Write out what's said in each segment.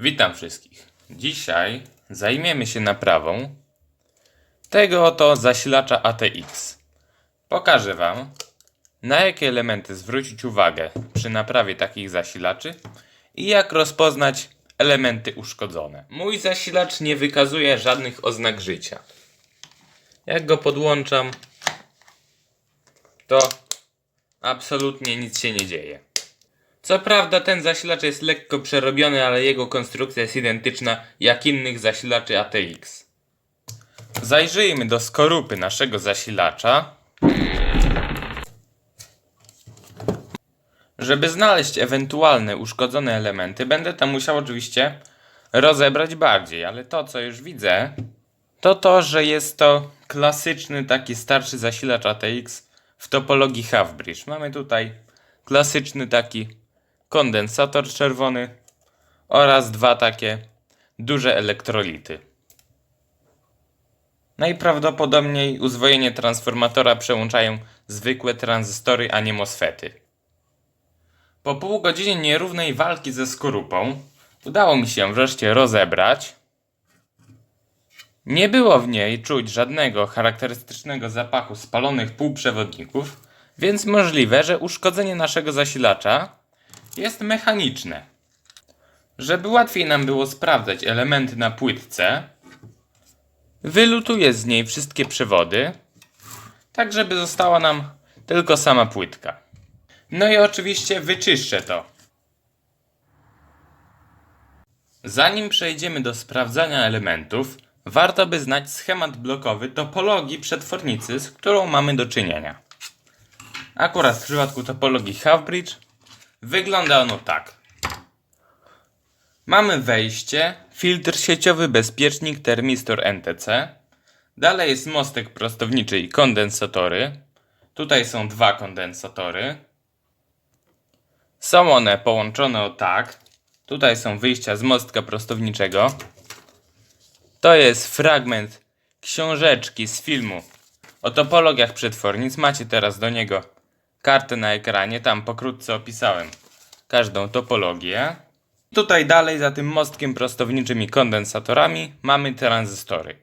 Witam wszystkich. Dzisiaj zajmiemy się naprawą tego oto zasilacza ATX. Pokażę Wam, na jakie elementy zwrócić uwagę przy naprawie takich zasilaczy i jak rozpoznać elementy uszkodzone. Mój zasilacz nie wykazuje żadnych oznak życia. Jak go podłączam, to absolutnie nic się nie dzieje. Co prawda ten zasilacz jest lekko przerobiony, ale jego konstrukcja jest identyczna jak innych zasilaczy ATX. Zajrzyjmy do skorupy naszego zasilacza. Żeby znaleźć ewentualne uszkodzone elementy, będę to musiał oczywiście rozebrać bardziej, ale to co już widzę, to to, że jest to klasyczny taki starszy zasilacz ATX w topologii half bridge. Mamy tutaj klasyczny taki kondensator czerwony oraz dwa takie duże elektrolity. Najprawdopodobniej uzwojenie transformatora przełączają zwykłe tranzystory, a nie MOSFETy. Po pół godzinie nierównej walki ze skorupą udało mi się wreszcie rozebrać. Nie było w niej czuć żadnego charakterystycznego zapachu spalonych półprzewodników, więc możliwe, że uszkodzenie naszego zasilacza jest mechaniczne. Żeby łatwiej nam było sprawdzać elementy na płytce, wylutuję z niej wszystkie przewody, tak żeby została nam tylko sama płytka. No i oczywiście wyczyszczę to. Zanim przejdziemy do sprawdzania elementów, warto by znać schemat blokowy topologii przetwornicy, z którą mamy do czynienia. Akurat w przypadku topologii Half-Bridge wygląda ono tak. Mamy wejście, filtr sieciowy, bezpiecznik, termistor NTC. Dalej jest mostek prostowniczy i kondensatory. Tutaj są dwa kondensatory. Są one połączone o tak. Tutaj są wyjścia z mostka prostowniczego. To jest fragment książeczki z filmu o topologiach przetwornic. Macie teraz do niego kartę na ekranie. Tam pokrótce opisałem każdą topologię. Tutaj dalej za tym mostkiem prostowniczym i kondensatorami mamy tranzystory.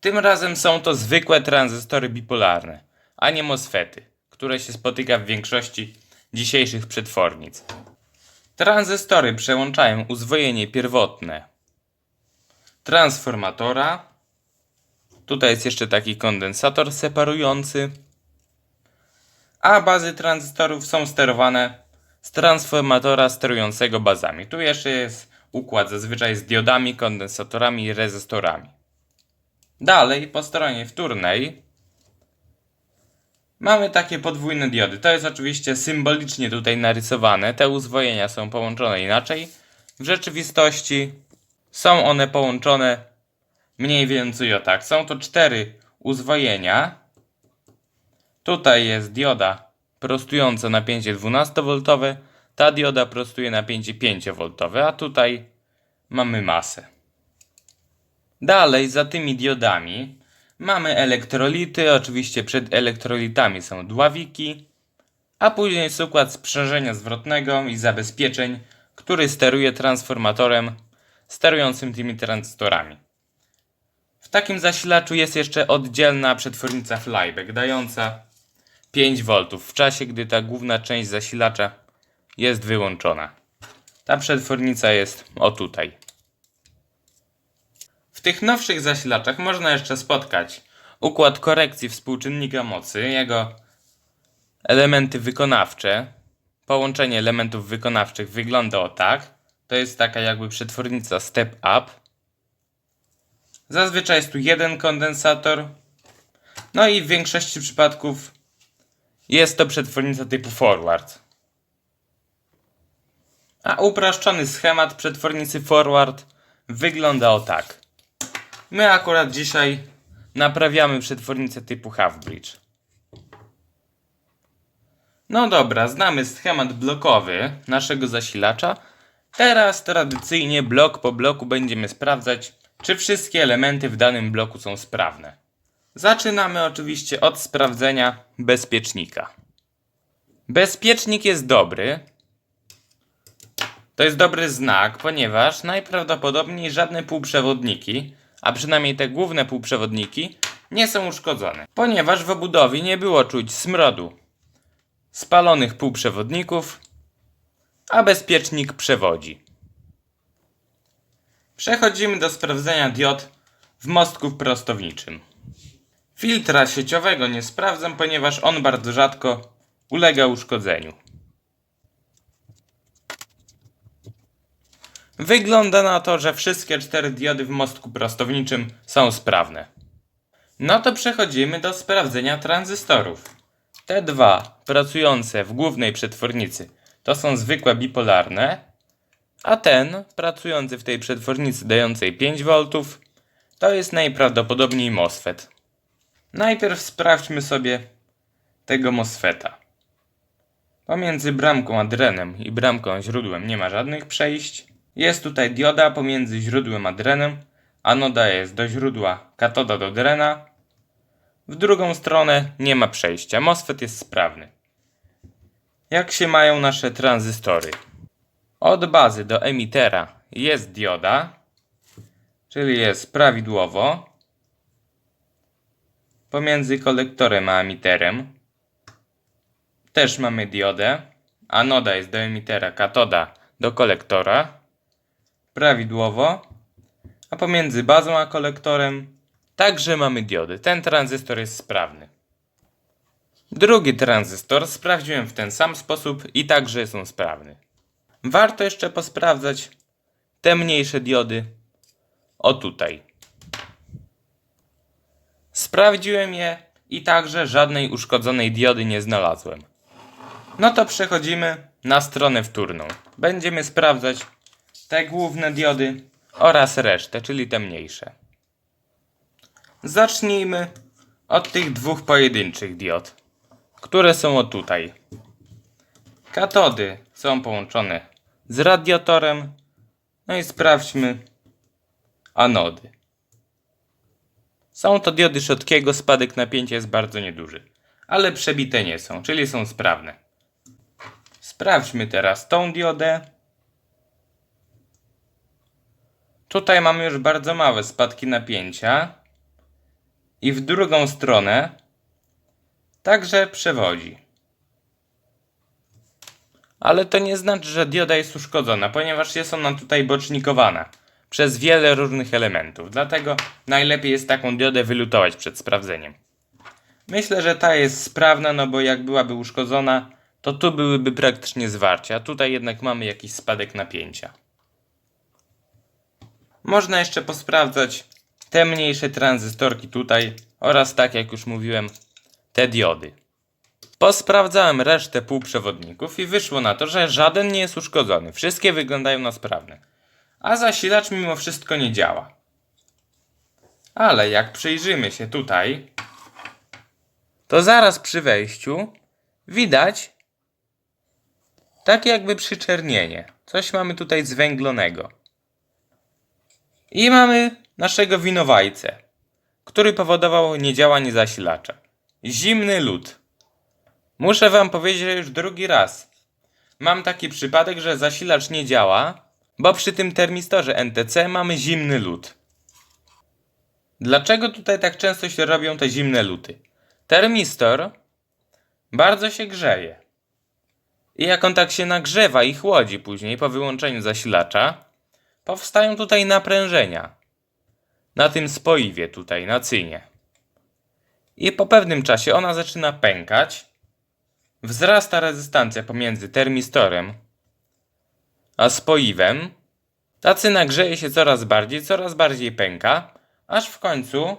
Tym razem są to zwykłe tranzystory bipolarne, a nie MOSFETy, które się spotyka w większości dzisiejszych przetwornic. Tranzystory przełączają uzwojenie pierwotne transformatora. Tutaj jest jeszcze taki kondensator separujący. A bazy tranzystorów są sterowane z transformatora sterującego bazami. Tu jeszcze jest układ zazwyczaj z diodami, kondensatorami i rezystorami. Dalej po stronie wtórnej mamy takie podwójne diody. To jest oczywiście symbolicznie tutaj narysowane. Te uzwojenia są połączone inaczej. W rzeczywistości są one połączone mniej więcej o tak. Są to cztery uzwojenia. Tutaj jest dioda prostująca napięcie 12V, ta dioda prostuje napięcie 5V, a tutaj mamy masę. Dalej, za tymi diodami mamy elektrolity. Oczywiście przed elektrolitami są dławiki, a później jest układ sprzężenia zwrotnego i zabezpieczeń, który steruje transformatorem sterującym tymi tranzystorami. W takim zasilaczu jest jeszcze oddzielna przetwornica flyback, dająca 5V w czasie, gdy ta główna część zasilacza jest wyłączona. Ta przetwornica jest o tutaj. W tych nowszych zasilaczach można jeszcze spotkać układ korekcji współczynnika mocy, jego elementy wykonawcze. Połączenie elementów wykonawczych wygląda o tak. To jest taka jakby przetwornica step up. Zazwyczaj jest tu jeden kondensator. No i w większości przypadków jest to przetwornica typu forward. A uproszczony schemat przetwornicy forward wygląda o tak. My akurat dzisiaj naprawiamy przetwornicę typu half bridge. No dobra, znamy schemat blokowy naszego zasilacza. Teraz tradycyjnie blok po bloku będziemy sprawdzać, czy wszystkie elementy w danym bloku są sprawne. Zaczynamy oczywiście od sprawdzenia bezpiecznika. Bezpiecznik jest dobry. To jest dobry znak, ponieważ najprawdopodobniej żadne półprzewodniki, a przynajmniej te główne półprzewodniki, nie są uszkodzone. Ponieważ w obudowie nie było czuć smrodu spalonych półprzewodników, a bezpiecznik przewodzi. Przechodzimy do sprawdzenia diod w mostku prostowniczym. Filtra sieciowego nie sprawdzam, ponieważ on bardzo rzadko ulega uszkodzeniu. Wygląda na to, że wszystkie cztery diody w mostku prostowniczym są sprawne. No to przechodzimy do sprawdzenia tranzystorów. Te dwa pracujące w głównej przetwornicy to są zwykłe bipolarne, a ten pracujący w tej przetwornicy dającej 5V to jest najprawdopodobniej MOSFET. Najpierw sprawdźmy sobie tego MOSFETA. Pomiędzy bramką adrenem i bramką źródłem nie ma żadnych przejść. Jest tutaj dioda pomiędzy źródłem a drenem. Anoda jest do źródła, katoda do drena. W drugą stronę nie ma przejścia. MOSFET jest sprawny. Jak się mają nasze tranzystory? Od bazy do emitera jest dioda, czyli jest prawidłowo. Pomiędzy kolektorem a emiterem też mamy diodę. Anoda jest do emitera, katoda do kolektora. Prawidłowo. A pomiędzy bazą a kolektorem także mamy diody. Ten tranzystor jest sprawny. Drugi tranzystor sprawdziłem w ten sam sposób i także są sprawny. Warto jeszcze posprawdzać te mniejsze diody. O tutaj. Sprawdziłem je i także żadnej uszkodzonej diody nie znalazłem. No to przechodzimy na stronę wtórną. Będziemy sprawdzać te główne diody oraz resztę, czyli te mniejsze. Zacznijmy od tych dwóch pojedynczych diod, które są o tutaj. Katody są połączone z radiatorem. No i sprawdźmy anody. Są to diody Schottkiego, spadek napięcia jest bardzo nieduży, ale przebite nie są, czyli są sprawne. Sprawdźmy teraz tą diodę. Tutaj mamy już bardzo małe spadki napięcia i w drugą stronę także przewodzi. Ale to nie znaczy, że dioda jest uszkodzona, ponieważ jest ona tutaj bocznikowana przez wiele różnych elementów. Dlatego najlepiej jest taką diodę wylutować przed sprawdzeniem. Myślę, że ta jest sprawna, no bo jak byłaby uszkodzona, to tu byłyby praktycznie zwarcia, a tutaj jednak mamy jakiś spadek napięcia. Można jeszcze posprawdzać te mniejsze tranzystorki tutaj oraz tak jak już mówiłem, te diody. Posprawdzałem resztę półprzewodników i wyszło na to, że żaden nie jest uszkodzony. Wszystkie wyglądają na sprawne. A zasilacz mimo wszystko nie działa. Ale jak przyjrzymy się tutaj, to zaraz przy wejściu widać tak jakby przyczernienie. Coś mamy tutaj zwęglonego. I mamy naszego winowajcę, który powodował niedziałanie zasilacza. Zimny lód. Muszę wam powiedzieć, już drugi raz. Mam taki przypadek, że zasilacz nie działa, bo przy tym termistorze NTC mamy zimny lód. Dlaczego tutaj tak często się robią te zimne luty? Termistor bardzo się grzeje. I jak on tak się nagrzewa i chłodzi później po wyłączeniu zasilacza, powstają tutaj naprężenia. Na tym spoiwie tutaj, na cynie. I po pewnym czasie ona zaczyna pękać. Wzrasta rezystancja pomiędzy termistorem a spoiwem. Ta cyna grzeje się coraz bardziej, coraz bardziej pęka, aż w końcu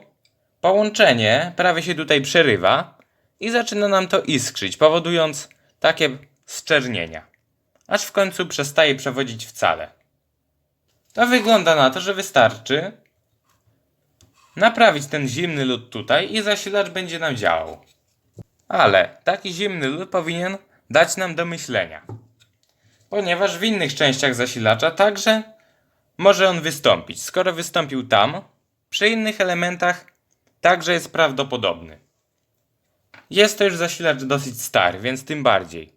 połączenie prawie się tutaj przerywa i zaczyna nam to iskrzyć, powodując takie zczernienia. Aż w końcu przestaje przewodzić wcale. To wygląda na to, że wystarczy naprawić ten zimny lód tutaj i zasilacz będzie nam działał. Ale taki zimny lód powinien dać nam do myślenia. Ponieważ w innych częściach zasilacza także może on wystąpić. Skoro wystąpił tam, przy innych elementach także jest prawdopodobny. Jest to już zasilacz dosyć stary, więc tym bardziej.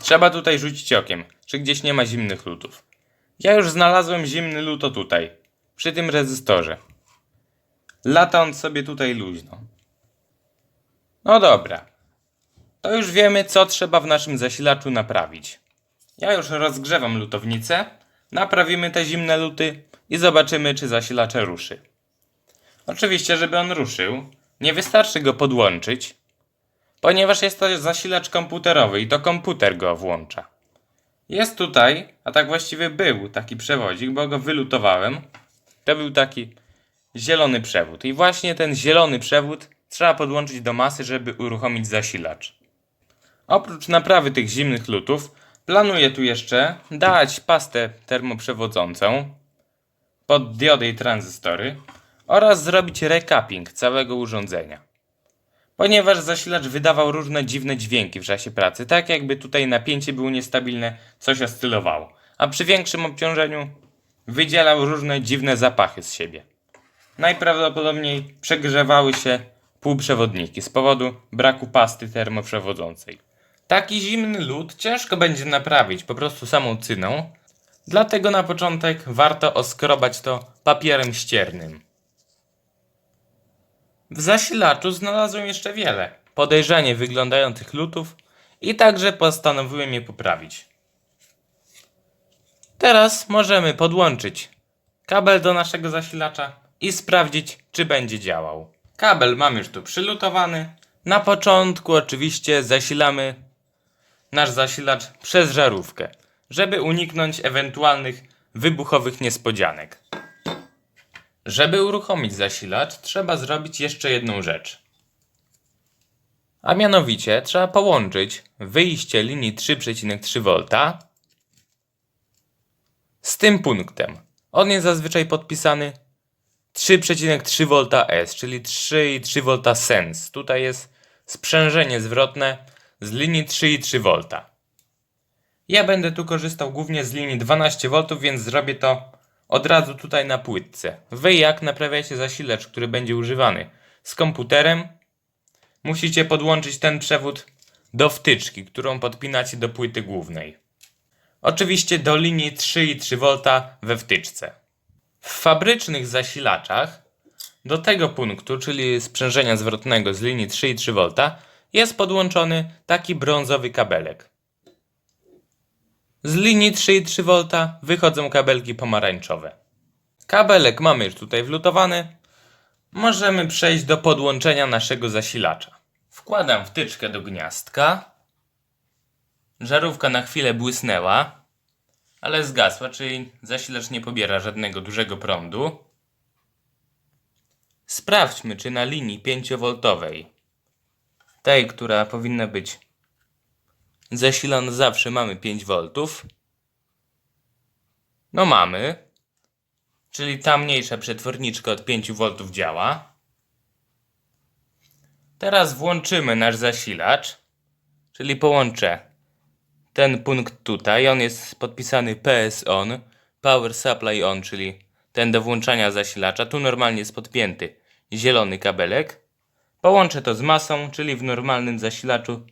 Trzeba tutaj rzucić okiem, czy gdzieś nie ma zimnych lutów. Ja już znalazłem zimny lut o tutaj, przy tym rezystorze. Lata on sobie tutaj luźno. No dobra. To już wiemy, co trzeba w naszym zasilaczu naprawić. Ja już rozgrzewam lutownicę, naprawimy te zimne luty i zobaczymy, czy zasilacze ruszy. Oczywiście, żeby on ruszył, nie wystarczy go podłączyć, ponieważ jest to zasilacz komputerowy i to komputer go włącza. Jest tutaj, a tak właściwie był taki przewodzik, bo go wylutowałem. To był taki zielony przewód. I właśnie ten zielony przewód trzeba podłączyć do masy, żeby uruchomić zasilacz. Oprócz naprawy tych zimnych lutów, planuję tu jeszcze dać pastę termoprzewodzącą pod diody i tranzystory oraz zrobić recapping całego urządzenia. Ponieważ zasilacz wydawał różne dziwne dźwięki w czasie pracy, tak jakby tutaj napięcie było niestabilne, coś oscylowało, a przy większym obciążeniu wydzielał różne dziwne zapachy z siebie. Najprawdopodobniej przegrzewały się półprzewodniki z powodu braku pasty termoprzewodzącej. Taki zimny lód ciężko będzie naprawić po prostu samą cyną, dlatego na początek warto oskrobać to papierem ściernym. W zasilaczu znalazłem jeszcze wiele podejrzanie wyglądających lutów i także postanowiłem je poprawić. Teraz możemy podłączyć kabel do naszego zasilacza i sprawdzić, czy będzie działał. Kabel mam już tu przylutowany. Na początku oczywiście zasilamy nasz zasilacz przez żarówkę, żeby uniknąć ewentualnych wybuchowych niespodzianek. Żeby uruchomić zasilacz, trzeba zrobić jeszcze jedną rzecz. A mianowicie trzeba połączyć wyjście linii 3,3 V z tym punktem. On jest zazwyczaj podpisany 3,3 V S, czyli 3,3 V sens. Tutaj jest sprzężenie zwrotne z linii 3,3 V. Ja będę tu korzystał głównie z linii 12 V, więc zrobię to od razu tutaj na płytce. Wy jak naprawiacie zasilacz, który będzie używany z komputerem, musicie podłączyć ten przewód do wtyczki, którą podpinacie do płyty głównej. Oczywiście do linii 3,3 V we wtyczce. W fabrycznych zasilaczach do tego punktu, czyli sprzężenia zwrotnego z linii 3,3 V, jest podłączony taki brązowy kabelek. Z linii 3,3 V wychodzą kabelki pomarańczowe. Kabelek mamy już tutaj wlutowany. Możemy przejść do podłączenia naszego zasilacza. Wkładam wtyczkę do gniazdka. Żarówka na chwilę błysnęła, ale zgasła, czyli zasilacz nie pobiera żadnego dużego prądu. Sprawdźmy, czy na linii 5V, tej, która powinna być zasilana zawsze, mamy 5V. No mamy, czyli ta mniejsza przetworniczka od 5V działa. Teraz włączymy nasz zasilacz, czyli połączę ten punkt tutaj, on jest podpisany PS on, Power Supply on, czyli ten do włączania zasilacza. Tu normalnie jest podpięty zielony kabelek. Połączę to z masą, czyli w normalnym zasilaczu,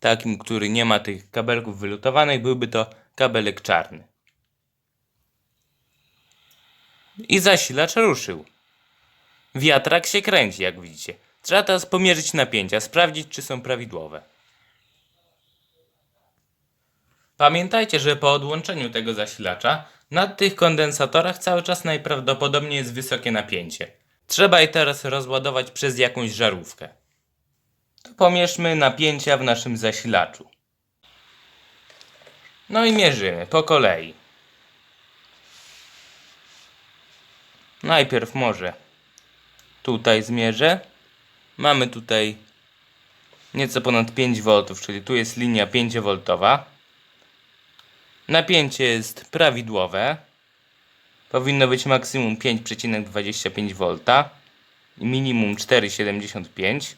takim, który nie ma tych kabelków wylutowanych, byłby to kabelek czarny. I zasilacz ruszył. Wiatrak się kręci, jak widzicie. Trzeba teraz pomierzyć napięcia, sprawdzić, czy są prawidłowe. Pamiętajcie, że po odłączeniu tego zasilacza na tych kondensatorach cały czas najprawdopodobniej jest wysokie napięcie. Trzeba je teraz rozładować przez jakąś żarówkę. To pomierzmy napięcia w naszym zasilaczu. No i mierzymy po kolei. Najpierw może tutaj zmierzę. Mamy tutaj nieco ponad 5 V, czyli tu jest linia 5V. Napięcie jest prawidłowe. Powinno być maksimum 5,25 V i minimum 4,75.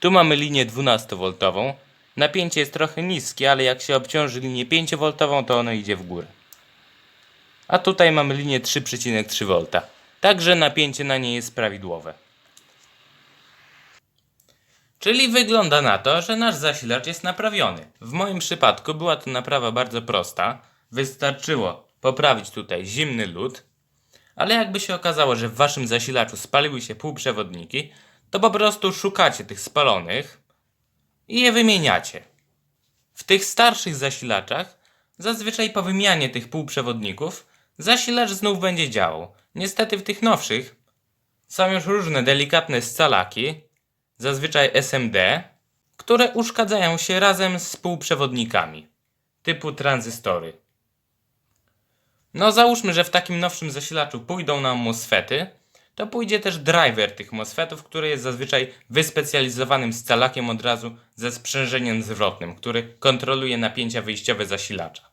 Tu mamy linię 12V. Napięcie jest trochę niskie, ale jak się obciąży linię 5V, to ono idzie w górę. A tutaj mamy linię 3,3V. Także napięcie na niej jest prawidłowe. Czyli wygląda na to, że nasz zasilacz jest naprawiony. W moim przypadku była to naprawa bardzo prosta. wystarczyło poprawić tutaj zimny lód, ale jakby się okazało, że w waszym zasilaczu spaliły się półprzewodniki, to po prostu szukacie tych spalonych i je wymieniacie. W tych starszych zasilaczach, zazwyczaj po wymianie tych półprzewodników, zasilacz znów będzie działał. Niestety w tych nowszych są już różne delikatne scalaki, zazwyczaj SMD, które uszkadzają się razem z półprzewodnikami, typu tranzystory. No załóżmy, że w takim nowszym zasilaczu pójdą nam MOSFETy, to pójdzie też driver tych MOSFETów, który jest zazwyczaj wyspecjalizowanym scalakiem od razu ze sprzężeniem zwrotnym, który kontroluje napięcia wyjściowe zasilacza.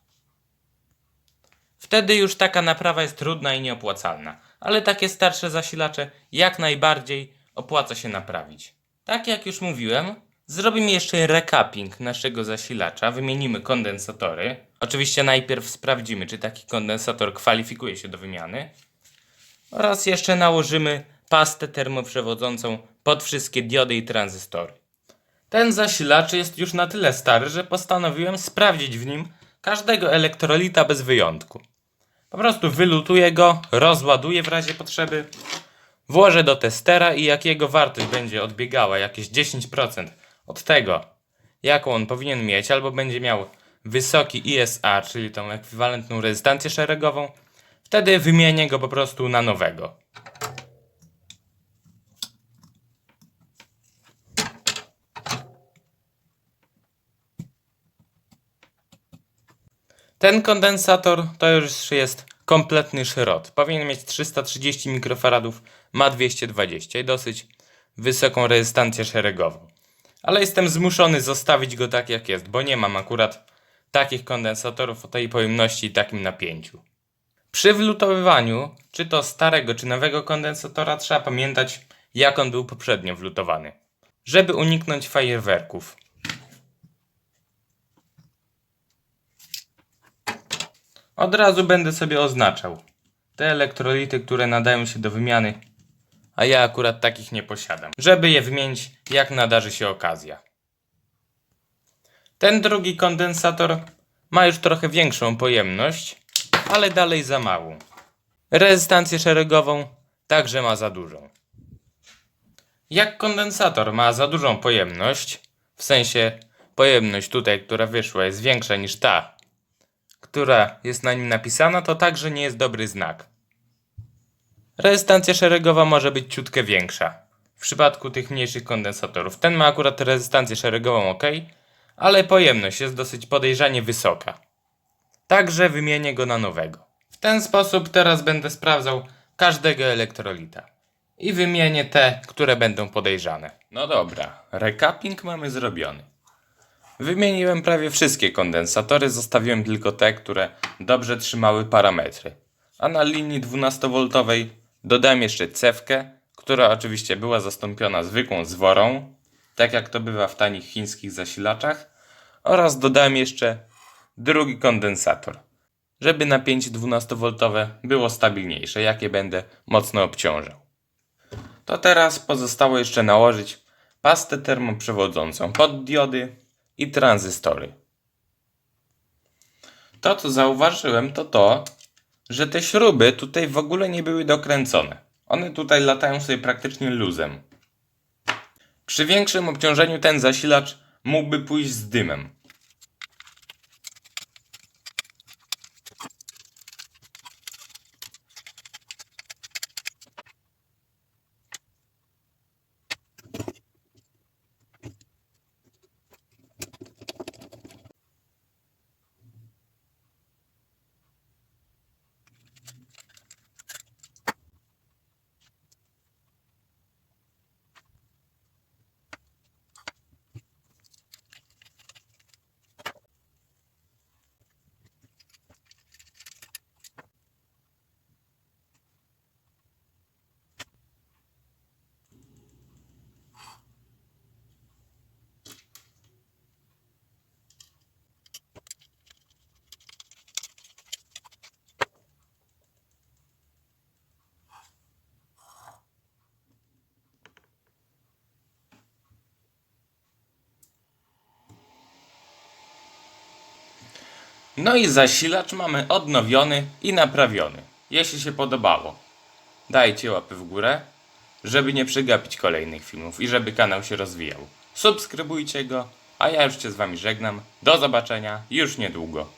Wtedy już taka naprawa jest trudna i nieopłacalna, ale takie starsze zasilacze jak najbardziej opłaca się naprawić. Tak jak już mówiłem, zrobimy jeszcze recapping naszego zasilacza, wymienimy kondensatory. Oczywiście najpierw sprawdzimy, czy taki kondensator kwalifikuje się do wymiany. Oraz jeszcze nałożymy pastę termoprzewodzącą pod wszystkie diody i tranzystory. Ten zasilacz jest już na tyle stary, że postanowiłem sprawdzić w nim każdego elektrolita bez wyjątku. Po prostu wylutuję go, rozładuję w razie potrzeby, włożę do testera i jak jego wartość będzie odbiegała jakieś 10% od tego, jaką on powinien mieć, albo będzie miał wysoki ISA, czyli tą ekwiwalentną rezystancję szeregową, wtedy wymienię go po prostu na nowego. Ten kondensator to już jest kompletny szrot. Powinien mieć 330 mikrofaradów, ma 220 i dosyć wysoką rezystancję szeregową. Ale jestem zmuszony zostawić go tak jak jest, bo nie mam akurat takich kondensatorów o tej pojemności i takim napięciu. Przy wlutowywaniu, czy to starego, czy nowego kondensatora, trzeba pamiętać, jak on był poprzednio wlutowany, żeby uniknąć fajerwerków. Od razu będę sobie oznaczał te elektrolity, które nadają się do wymiany, a ja akurat takich nie posiadam, żeby je wymienić jak nadarzy się okazja. Ten drugi kondensator ma już trochę większą pojemność, ale dalej za małą. Rezystancję szeregową także ma za dużą. Jak kondensator ma za dużą pojemność, w sensie pojemność tutaj, która wyszła, jest większa niż ta, która jest na nim napisana, to także nie jest dobry znak. Rezystancja szeregowa może być ciutkę większa. W przypadku tych mniejszych kondensatorów. Ten ma akurat rezystancję szeregową ok, ale pojemność jest dosyć podejrzanie wysoka. Także wymienię go na nowego. W ten sposób teraz będę sprawdzał każdego elektrolita. I wymienię te, które będą podejrzane. No dobra, recapping mamy zrobiony. Wymieniłem prawie wszystkie kondensatory, zostawiłem tylko te, które dobrze trzymały parametry. A na linii 12V dodałem jeszcze cewkę, która oczywiście była zastąpiona zwykłą zworą, tak jak to bywa w tanich chińskich zasilaczach, oraz dodałem jeszcze drugi kondensator, żeby napięcie 12V było stabilniejsze, jakie będę mocno obciążał. To teraz pozostało jeszcze nałożyć pastę termoprzewodzącą pod diody i tranzystory. To, co zauważyłem, to to, że te śruby tutaj w ogóle nie były dokręcone. One tutaj latają sobie praktycznie luzem. Przy większym obciążeniu ten zasilacz mógłby pójść z dymem. No i zasilacz mamy odnowiony i naprawiony. Jeśli się podobało, dajcie łapy w górę, żeby nie przegapić kolejnych filmów i żeby kanał się rozwijał. Subskrybujcie go, a ja już się z wami żegnam. Do zobaczenia już niedługo.